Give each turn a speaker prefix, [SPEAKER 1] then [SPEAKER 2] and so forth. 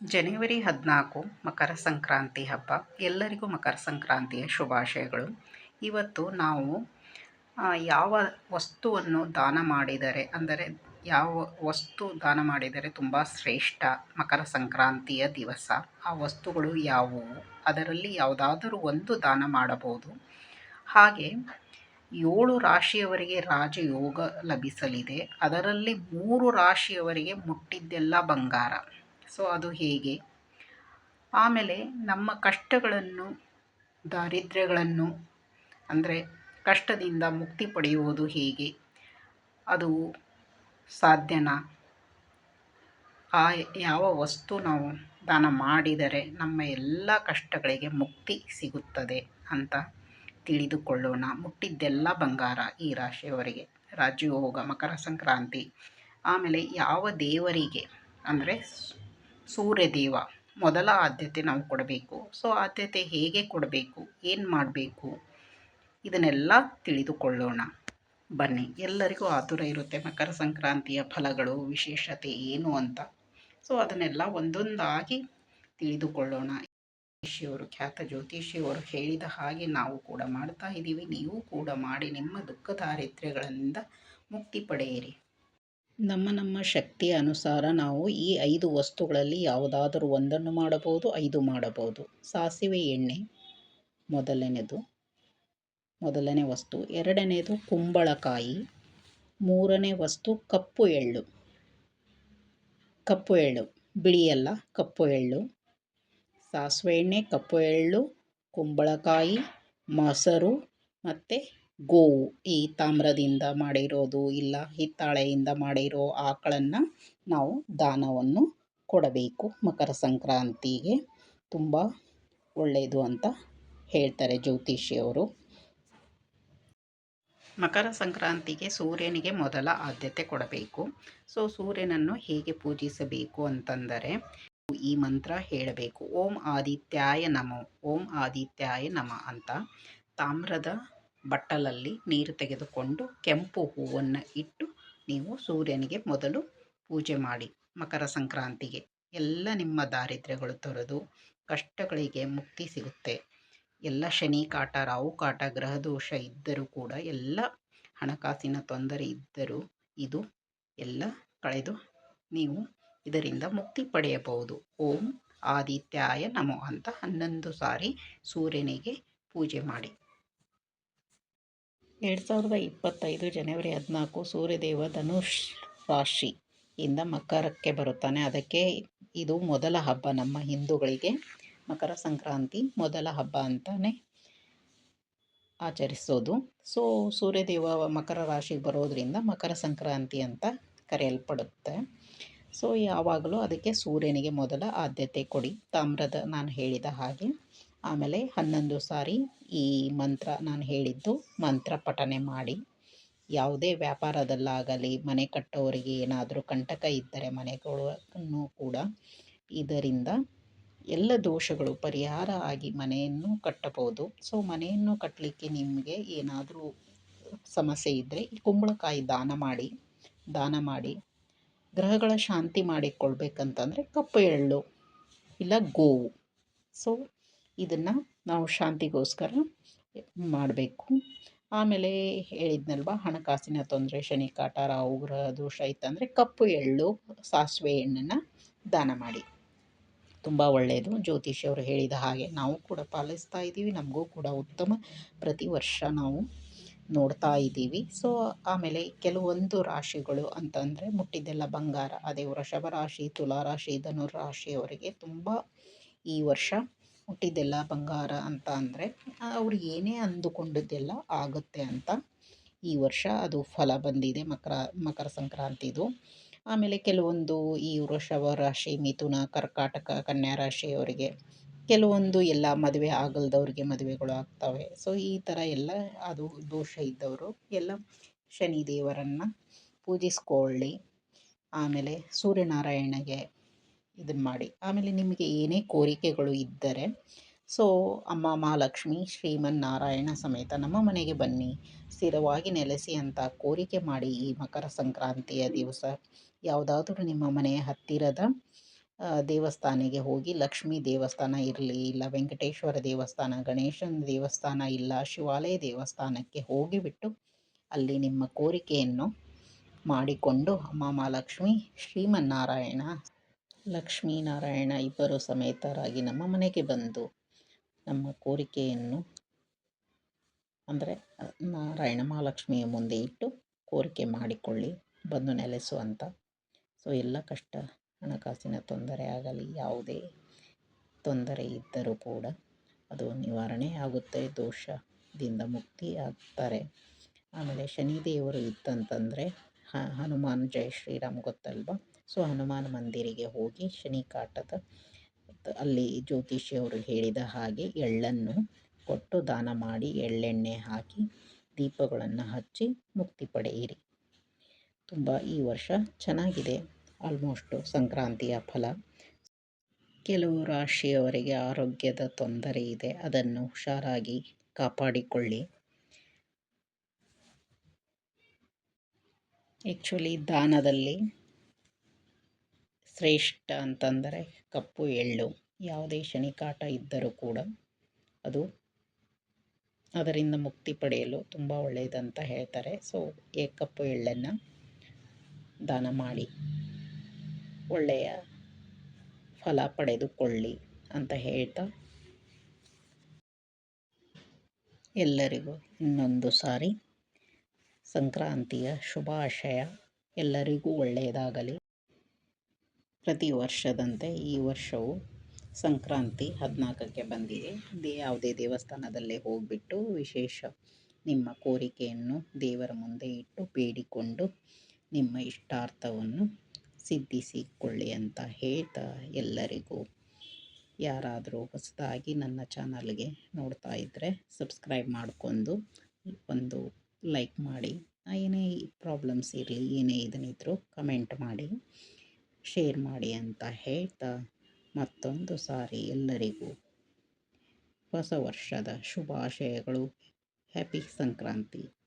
[SPEAKER 1] ಜನವರಿ ಹದಿನಾಲ್ಕು ಮಕರ ಸಂಕ್ರಾಂತಿ ಹಬ್ಬ. ಎಲ್ಲರಿಗೂ ಮಕರ ಸಂಕ್ರಾಂತಿಯ ಶುಭಾಶಯಗಳು. ಇವತ್ತು ನಾವು ಯಾವ ವಸ್ತುವನ್ನು ದಾನ ಮಾಡಿದರೆ, ಅಂದರೆ ಯಾವ ವಸ್ತು ದಾನ ಮಾಡಿದರೆ ತುಂಬ ಶ್ರೇಷ್ಠ ಮಕರ ಸಂಕ್ರಾಂತಿಯ ದಿವಸ, ಆ ವಸ್ತುಗಳು ಯಾವುವು? ಅದರಲ್ಲಿ ಯಾವುದಾದರೂ ಒಂದು ದಾನ ಮಾಡಬಹುದು. ಹಾಗೆ ಏಳು ರಾಶಿಯವರಿಗೆ ರಾಜಯೋಗ ಲಭಿಸಲಿದೆ. ಅದರಲ್ಲಿ ಮೂರು ರಾಶಿಯವರಿಗೆ ಮುಟ್ಟಿದ್ದೆಲ್ಲ ಬಂಗಾರ. ಸೊ ಅದು ಹೇಗೆ? ಆಮೇಲೆ ನಮ್ಮ ಕಷ್ಟಗಳನ್ನು, ದಾರಿದ್ರ್ಯಗಳನ್ನು, ಅಂದರೆ ಕಷ್ಟದಿಂದ ಮುಕ್ತಿ ಪಡೆಯುವುದು ಹೇಗೆ? ಅದು ಸಾಧ್ಯನಾ? ಆ ಯಾವ ವಸ್ತು ನಾವು ದಾನ ಮಾಡಿದರೆ ನಮ್ಮ ಎಲ್ಲ ಕಷ್ಟಗಳಿಗೆ ಮುಕ್ತಿ ಸಿಗುತ್ತದೆ ಅಂತ ತಿಳಿದುಕೊಳ್ಳೋಣ. ಮುಟ್ಟಿದ್ದೆಲ್ಲ ಬಂಗಾರ ಈ ರಾಶಿಯವರಿಗೆ. ರಾಜಯೋಗ, ಮಕರ ಸಂಕ್ರಾಂತಿ. ಆಮೇಲೆ ಯಾವ ದೇವರಿಗೆ? ಅಂದರೆ ಸೂರ್ಯದೇವ, ಮೊದಲ ಆದ್ಯತೆ ನಾವು ಕೊಡಬೇಕು. ಸೊ, ಆದ್ಯತೆ ಹೇಗೆ ಕೊಡಬೇಕು? ಏನು ಮಾಡಬೇಕು? ಇದನ್ನೆಲ್ಲ ತಿಳಿದುಕೊಳ್ಳೋಣ. ಬನ್ನಿ, ಎಲ್ಲರಿಗೂ ಆತುರ ಇರುತ್ತೆ ಮಕರ ಸಂಕ್ರಾಂತಿಯ ಫಲಗಳು, ವಿಶೇಷತೆ ಏನು ಅಂತ. ಸೊ, ಅದನ್ನೆಲ್ಲ ಒಂದೊಂದಾಗಿ ತಿಳಿದುಕೊಳ್ಳೋಣ. ಜ್ಯೋತಿಷಿಯವರು, ಖ್ಯಾತ ಜ್ಯೋತಿಷಿಯವರು ಹೇಳಿದ ಹಾಗೆ ನಾವು ಕೂಡ ಮಾಡ್ತಾ ಇದ್ದೀವಿ ನೀವು ಕೂಡ ಮಾಡಿ ನಿಮ್ಮ ದುಃಖ ದಾರಿದ್ರ್ಯಗಳಿಂದ ಮುಕ್ತಿ ಪಡೆಯಿರಿ. ನಮ್ಮ ನಮ್ಮ ಶಕ್ತಿಯ ಅನುಸಾರ ನಾವು ಈ ಐದು ವಸ್ತುಗಳಲ್ಲಿ ಯಾವುದಾದರೂ ಒಂದನ್ನು ಮಾಡಬಹುದು, ಐದು ಮಾಡಬಹುದು. ಸಾಸಿವೆ ಎಣ್ಣೆ ಮೊದಲನೆಯದು ಮೊದಲನೇ ವಸ್ತು. ಎರಡನೆಯದು ಕುಂಬಳಕಾಯಿ. ಮೂರನೇ ವಸ್ತು ಕಪ್ಪು ಎಳ್ಳು. ಕಪ್ಪು ಎಳ್ಳು. ಬಿಳಿಯಲ್ಲ, ಕಪ್ಪು ಎಳ್ಳು. ಸಾಸಿವೆ ಎಣ್ಣೆ, ಕಪ್ಪು ಎಳ್ಳು, ಕುಂಬಳಕಾಯಿ, ಮೊಸರು ಮತ್ತು ಗೋವು ಈ ತಾಮ್ರದಿಂದ ಮಾಡಿರೋದು ಇಲ್ಲ, ಹಿತ್ತಾಳೆಯಿಂದ ಮಾಡಿರೋ ಆಕಳನ್ನು ನಾವು ದಾನವನ್ನು ಕೊಡಬೇಕು. ಮಕರ ಸಂಕ್ರಾಂತಿಗೆ ತುಂಬ ಒಳ್ಳೆಯದು ಅಂತ ಹೇಳ್ತಾರೆ ಜ್ಯೋತಿಷಿಯವರು. ಮಕರ ಸಂಕ್ರಾಂತಿಗೆ ಸೂರ್ಯನಿಗೆ ಮೊದಲ ಆದ್ಯತೆ ಕೊಡಬೇಕು. ಸೊ, ಸೂರ್ಯನನ್ನು ಹೇಗೆ ಪೂಜಿಸಬೇಕು ಅಂತಂದರೆ ಈ ಮಂತ್ರ ಹೇಳಬೇಕು. ಓಂ ಆದಿತ್ಯಾಯ ನಮೋ, ಓಂ ಆದಿತ್ಯಾಯ ನಮ ಅಂತ ತಾಮ್ರದ ಬಟ್ಟಲಲ್ಲಿ ನೀರು ತೆಗೆದುಕೊಂಡು ಕೆಂಪು ಹೂವನ್ನು ಇಟ್ಟು ನೀವು ಸೂರ್ಯನಿಗೆ ಮೊದಲು ಪೂಜೆ ಮಾಡಿ ಮಕರ ಸಂಕ್ರಾಂತಿಗೆ. ಎಲ್ಲ ನಿಮ್ಮ ದಾರಿದ್ರ್ಯಗಳು ತೊರೆದು ಕಷ್ಟಗಳಿಗೆ ಮುಕ್ತಿ ಸಿಗುತ್ತೆ. ಎಲ್ಲ ಶನಿ ಕಾಟ ರಾವು ಕಾಟ ಗ್ರಹದೋಷ ಇದ್ದರೂ ಕೂಡ, ಎಲ್ಲ ಹಣಕಾಸಿನ ತೊಂದರೆ ಇದ್ದರೂ ಇದು ಎಲ್ಲ ಕಳೆದು ನೀವು ಇದರಿಂದ ಮುಕ್ತಿ ಪಡೆಯಬಹುದು. ಓಂ ಆದಿತ್ಯಾಯ ನಮೋ ಅಂತ ಹನ್ನೊಂದು ಸಾರಿ ಸೂರ್ಯನಿಗೆ ಪೂಜೆ ಮಾಡಿ. ಎರಡು ಸಾವಿರದ ಇಪ್ಪತ್ತೈದು ಜನವರಿ ಹದಿನಾಲ್ಕು ಸೂರ್ಯದೇವ ಧನುಷ್ ರಾಶಿಯಿಂದ ಮಕರಕ್ಕೆ ಬರುತ್ತಾನೆ. ಅದಕ್ಕೆ ಇದು ಮೊದಲ ಹಬ್ಬ. ನಮ್ಮ ಹಿಂದೂಗಳಿಗೆ ಮಕರ ಸಂಕ್ರಾಂತಿ ಮೊದಲ ಹಬ್ಬ ಅಂತಲೇ ಆಚರಿಸೋದು. ಸೊ ಸೂರ್ಯದೇವ ಮಕರ ರಾಶಿಗೆ ಬರೋದರಿಂದ ಮಕರ ಸಂಕ್ರಾಂತಿ ಅಂತ ಕರೆಯಲ್ಪಡುತ್ತೆ. ಸೊ ಯಾವಾಗಲೂ ಅದಕ್ಕೆ ಸೂರ್ಯನಿಗೆ ಮೊದಲ ಆದ್ಯತೆ ಕೊಡಿ. ತಾಮ್ರದ ನಾನು ಹೇಳಿದ ಹಾಗೆ. ಆಮೇಲೆ ಹನ್ನೊಂದು ಸಾರಿ ಈ ಮಂತ್ರ ನಾನು ಹೇಳಿದ್ದು ಮಂತ್ರ ಪಠನೆ ಮಾಡಿ. ಯಾವುದೇ ವ್ಯಾಪಾರದಲ್ಲಾಗಲಿ, ಮನೆ ಕಟ್ಟೋರಿಗೆ ಏನಾದರೂ ಕಂಟಕ ಇದ್ದರೆ ಮನೆಗಳನ್ನು ಕೂಡ ಇದರಿಂದ ಎಲ್ಲ ದೋಷಗಳು ಪರಿಹಾರ ಆಗಿ ಮನೆಯನ್ನು ಕಟ್ಟಬಹುದು. ಸೊ, ಮನೆಯನ್ನು ಕಟ್ಟಲಿಕ್ಕೆ ನಿಮಗೆ ಏನಾದರೂ ಸಮಸ್ಯೆ ಇದ್ದರೆ ಈ ಕುಂಬಳಕಾಯಿ ದಾನ ಮಾಡಿ ದಾನ ಮಾಡಿ, ಗ್ರಹಗಳ ಶಾಂತಿ ಮಾಡಿಕೊಳ್ಬೇಕಂತಂದರೆ ಕಪ್ಪು ಎಳ್ಳು ಇಲ್ಲ ಗೋವು. ಸೊ ಇದನ್ನು ನಾವು ಶಾಂತಿಗೋಸ್ಕರ ಮಾಡಬೇಕು. ಆಮೇಲೆ ಹೇಳಿದ್ನಲ್ವ, ಹಣಕಾಸಿನ ತೊಂದರೆ ಶನಿ ಕಾಟ ರಾಹು ದೋಷ ಇತ್ತಂದರೆ ಕಪ್ಪು ಎಳ್ಳು, ಸಾಸಿವೆ ಎಣ್ಣನ್ನು ದಾನ ಮಾಡಿ. ತುಂಬ ಒಳ್ಳೆಯದು ಜ್ಯೋತಿಷಿಯವರು ಹೇಳಿದ ಹಾಗೆ ನಾವು ಕೂಡ ಪಾಲಿಸ್ತಾ ಇದ್ದೀವಿ. ನಮಗೂ ಕೂಡ ಉತ್ತಮ ಪ್ರತಿ ವರ್ಷ ನಾವು ನೋಡ್ತಾ ಇದ್ದೀವಿ. ಸೊ ಆಮೇಲೆ ಕೆಲವೊಂದು ರಾಶಿಗಳು ಅಂತಂದರೆ ಮುಟ್ಟಿದ್ದೆಲ್ಲ ಬಂಗಾರ, ಅದೇ ವೃಷಭ ರಾಶಿ, ತುಲಾ ರಾಶಿ ಧನುರಾಶಿಯವರಿಗೆ ತುಂಬ ಈ ವರ್ಷ ಹುಟ್ಟಿದ್ದೆಲ್ಲ ಬಂಗಾರ ಅಂತ ಅಂದರೆ, ಅವ್ರು ಏನೇ ಅಂದುಕೊಂಡಿದ್ದೆಲ್ಲ ಆಗುತ್ತೆ ಅಂತ ಈ ವರ್ಷ ಅದು ಫಲ ಬಂದಿದೆ ಮಕರ ಮಕರ ಸಂಕ್ರಾಂತಿದು ಆಮೇಲೆ ಕೆಲವೊಂದು ಈ ವೃಷಭ ರಾಶಿ, ಮಿಥುನ, ಕರ್ಕಾಟಕ ಕನ್ಯಾ ರಾಶಿಯವರಿಗೆ ಕೆಲವೊಂದು ಎಲ್ಲ ಮದುವೆ ಆಗಲ್ದವ್ರಿಗೆ ಮದುವೆಗಳು ಆಗ್ತವೆ. ಸೊ ಈ ಥರ ಎಲ್ಲ ಅದು ದೋಷ ಇದ್ದವರು ಎಲ್ಲ ಶನಿ ದೇವರನ್ನು ಪೂಜಿಸ್ಕೊಳ್ಳಿ. ಆಮೇಲೆ ಸೂರ್ಯನಾರಾಯಣಗೆ ಇದನ್ನು ಮಾಡಿ. ಆಮೇಲೆ ನಿಮಗೆ ಏನೇ ಕೋರಿಕೆಗಳು ಇದ್ದರೆ, ಸೊ, ಅಮ್ಮ ಮಹಾಲಕ್ಷ್ಮಿ ಶ್ರೀಮನ್ನಾರಾಯಣ ಸಮೇತ ನಮ್ಮ ಮನೆಗೆ ಬನ್ನಿ. ಸ್ಥಿರವಾಗಿ ನೆಲೆಸಿ ಅಂತ ಕೋರಿಕೆ ಮಾಡಿ ಈ ಮಕರ ಸಂಕ್ರಾಂತಿಯ ದಿವಸ. ಯಾವುದಾದರೂ ನಿಮ್ಮ ಮನೆಯ ಹತ್ತಿರದ ದೇವಸ್ಥಾನಿಗೆ ಹೋಗಿ ಲಕ್ಷ್ಮೀ ದೇವಸ್ಥಾನ ಇರಲಿ, ಇಲ್ಲ ವೆಂಕಟೇಶ್ವರ ದೇವಸ್ಥಾನ, ಗಣೇಶನ ದೇವಸ್ಥಾನ, ಇಲ್ಲ ಶಿವಾಲಯ ದೇವಸ್ಥಾನಕ್ಕೆ ಹೋಗಿಬಿಟ್ಟು ಅಲ್ಲಿ ನಿಮ್ಮ ಕೋರಿಕೆಯನ್ನು ಮಾಡಿಕೊಂಡು ಅಮ್ಮ ಮಹಾಲಕ್ಷ್ಮಿ ಶ್ರೀಮನ್ನಾರಾಯಣ ಲಕ್ಷ್ಮೀನಾರಾಯಣ ಇಬ್ಬರು ಸಮೇತರಾಗಿ ನಮ್ಮ ಮನೆಗೆ ಬಂದು ನಮ್ಮ ಕೋರಿಕೆಯನ್ನು ಅಂದರೆ, ನಾರಾಯಣ ಮಹಾಲಕ್ಷ್ಮಿಯ ಮುಂದೆ ಇಟ್ಟು ಕೋರಿಕೆ ಮಾಡಿಕೊಳ್ಳಿ, ಬಂದು ನೆಲೆಸುವಂಥ ಸೊ ಎಲ್ಲ ಕಷ್ಟ, ಹಣಕಾಸಿನ ತೊಂದರೆ ಆಗಲಿ, ಯಾವುದೇ ತೊಂದರೆ ಇದ್ದರೂ ಕೂಡ ಅದು ನಿವಾರಣೆ ಆಗುತ್ತೆ, ದೋಷದಿಂದ ಮುಕ್ತಿ ಆಗ್ತಾರೆ. ಆಮೇಲೆ ಶನಿದೇವರು ಇತ್ತಂತಂದರೆ ಹನುಮಾನ್ ಜೈ ಶ್ರೀರಾಮ್ ಗೊತ್ತಲ್ವ? ಸೊ, ಹನುಮಾನ್ ಮಂದಿರಿಗೆ ಹೋಗಿ ಶನಿ ಕಾಟದ ಅಲ್ಲಿ ಜ್ಯೋತಿಷಿಯವರು ಹೇಳಿದ ಹಾಗೆ ಎಳ್ಳನ್ನು ಕೊಟ್ಟು ದಾನ ಮಾಡಿ ಎಳ್ಳೆಣ್ಣೆ ಹಾಕಿ ದೀಪಗಳನ್ನು ಹಚ್ಚಿ ಮುಕ್ತಿ ಪಡೆಯಿರಿ. ತುಂಬ ಈ ವರ್ಷ ಚೆನ್ನಾಗಿದೆ. ಆಲ್ಮೋಸ್ಟು ಸಂಕ್ರಾಂತಿಯ ಫಲ. ಕೆಲವು ರಾಶಿಯವರಿಗೆ ಆರೋಗ್ಯದ ತೊಂದರೆ ಇದೆ. ಅದನ್ನು ಹುಷಾರಾಗಿ ಕಾಪಾಡಿಕೊಳ್ಳಿ. ಆ್ಯಕ್ಚುಲಿ ದಾನದಲ್ಲಿ ಶ್ರೇಷ್ಠ ಅಂತಂದರೆ ಕಪ್ಪು, ಎಳ್ಳು, ಯಾವುದೇ ಶನಿಕಾಟ ಇದ್ದರೂ ಕೂಡ ಅದು ಅದರಿಂದ ಮುಕ್ತಿ ಪಡೆಯಲು ತುಂಬ ಒಳ್ಳೆಯದಂತ ಹೇಳ್ತಾರೆ. ಸೊ ಕಪ್ಪು, ಎಳ್ಳನ್ನು ದಾನ ಮಾಡಿ, ಒಳ್ಳೆಯ ಫಲ ಪಡೆದುಕೊಳ್ಳಿ ಅಂತ ಹೇಳ್ತಾ ಎಲ್ಲರಿಗೂ ಇನ್ನೊಂದು ಸಾರಿ ಸಂಕ್ರಾಂತಿಯ ಶುಭಾಶಯ. ಎಲ್ಲರಿಗೂ ಒಳ್ಳೆಯದಾಗಲಿ. ಪ್ರತಿ ವರ್ಷದಂತೆ ಈ ವರ್ಷವು ಸಂಕ್ರಾಂತಿ ಹದಿನಾಲ್ಕಕ್ಕೆ ಬಂದಿದೆ. ದೇ, ಯಾವುದೇ ದೇವಸ್ಥಾನದಲ್ಲೇ ಹೋಗಿಬಿಟ್ಟು ವಿಶೇಷ ನಿಮ್ಮ ಕೋರಿಕೆಯನ್ನು ದೇವರ ಮುಂದೆ ಇಟ್ಟು ಬೇಡಿಕೊಂಡು ನಿಮ್ಮ ಇಷ್ಟಾರ್ಥವನ್ನು ಸಿದ್ಧಿಸಿಕೊಳ್ಳಿ ಅಂತ ಹೇಳ್ತಾ ಎಲ್ಲರಿಗೂ. ಯಾರಾದರೂ ಹೊಸದಾಗಿ ನನ್ನ ಚಾನಲ್ಗೆ ನೋಡ್ತಾ ಇದ್ದರೆ ಸಬ್ಸ್ಕ್ರೈಬ್ ಮಾಡಿಕೊಂಡು ಒಂದು ಲೈಕ್ ಮಾಡಿ. ಏನೇ ಪ್ರಾಬ್ಲಮ್ಸ್ ಇರಲಿ, ಏನೇ ಇದನ್ನಿದ್ರು ಕಮೆಂಟ್ ಮಾಡಿ. ಶೇರ್ ಮಾಡಿ ಅಂತ ಹೇಳ್ತಾ ಮತ್ತೊಂದು ಸಾರಿ ಎಲ್ಲರಿಗೂ ಹೊಸ ವರ್ಷದ ಶುಭಾಶಯಗಳು. ಹ್ಯಾಪಿ ಸಂಕ್ರಾಂತಿ.